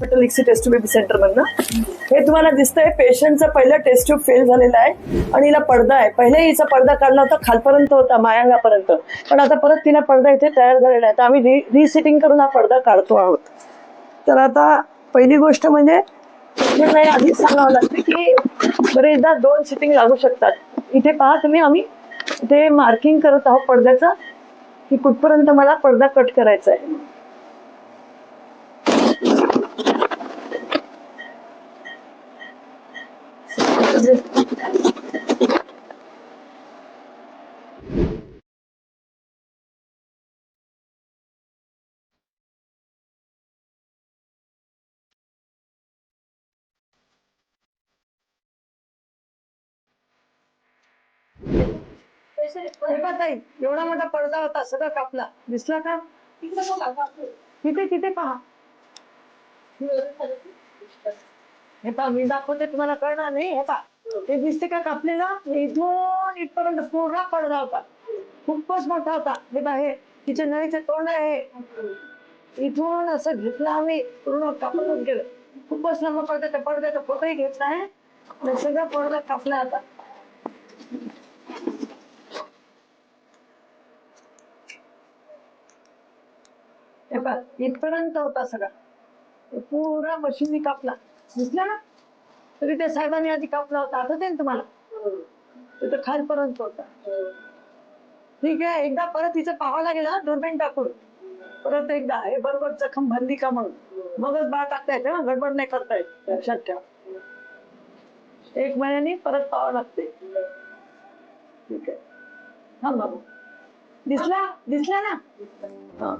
Hospital taste tube centre मधनं. हे तुम्हाला दिसतंय पेशंटचा पहिलं टेस्ट ट्यूब फेल झालेला आहे आणि हिला पडदा आहे. पहिले हिचा पडदा काढला होता खालपर्यंत होता मायांगापर्यंत. पण आता परत तिला पडदा इथे तयार झालेला आहे. तर आम्ही रि रिसिटिंग करून हा पडदा काढतो आहोत. तर आता पहिली गोष्ट म्हणजे आधीच सांगावं लागते की बरेचदा दोन सिटिंग लागू शकतात. इथे पहा तुम्ही आम्ही इथे मार्किंग करत आहोत पडद्याचं की कुठपर्यंत मला पडदा कट करायचा आहे. हे ताई, एवढा मोठा पडदा होता सगळं कापला. दिसला का? तिथे तिथे पहा. हे पहा मी दाखवते तुम्हाला कळणार नाही हे पहा. ते दिसते का कापलेला इथून इथपर्यंत पूर्ण पडदा होता. खूपच मोठा होता. हे बाहेर तिच्या तिचे नळीचे तोंड आहे. इथून असं घेतलं आम्ही पूर्ण कापून गेलं. खूपच लांब पडदा त्या पडद्याचा फोटोही घेतला आहे सगळा पडदा कापला आता. इथपर्यंत होता सगळा. पूर्ण मशीनी कापला. दिसला ना? तरी त्या साहेबांनी आधी कापला होता आता ना तुम्हाला. तिथं खालपर्यंत होता. ठीक आहे एकदा परत तिचं पाहावं लागेल हा दुर्बीण टाकून. परत एकदा हे बरोबर जखम भरली का मग मगच बाळ टाकता येते ना गडबड नाही करता येत लक्षात ठेवा. एक महिन्यानी परत पाहावं लागते. ठीक आहे. हा बाबू. दिसला? दिसला ना? हा.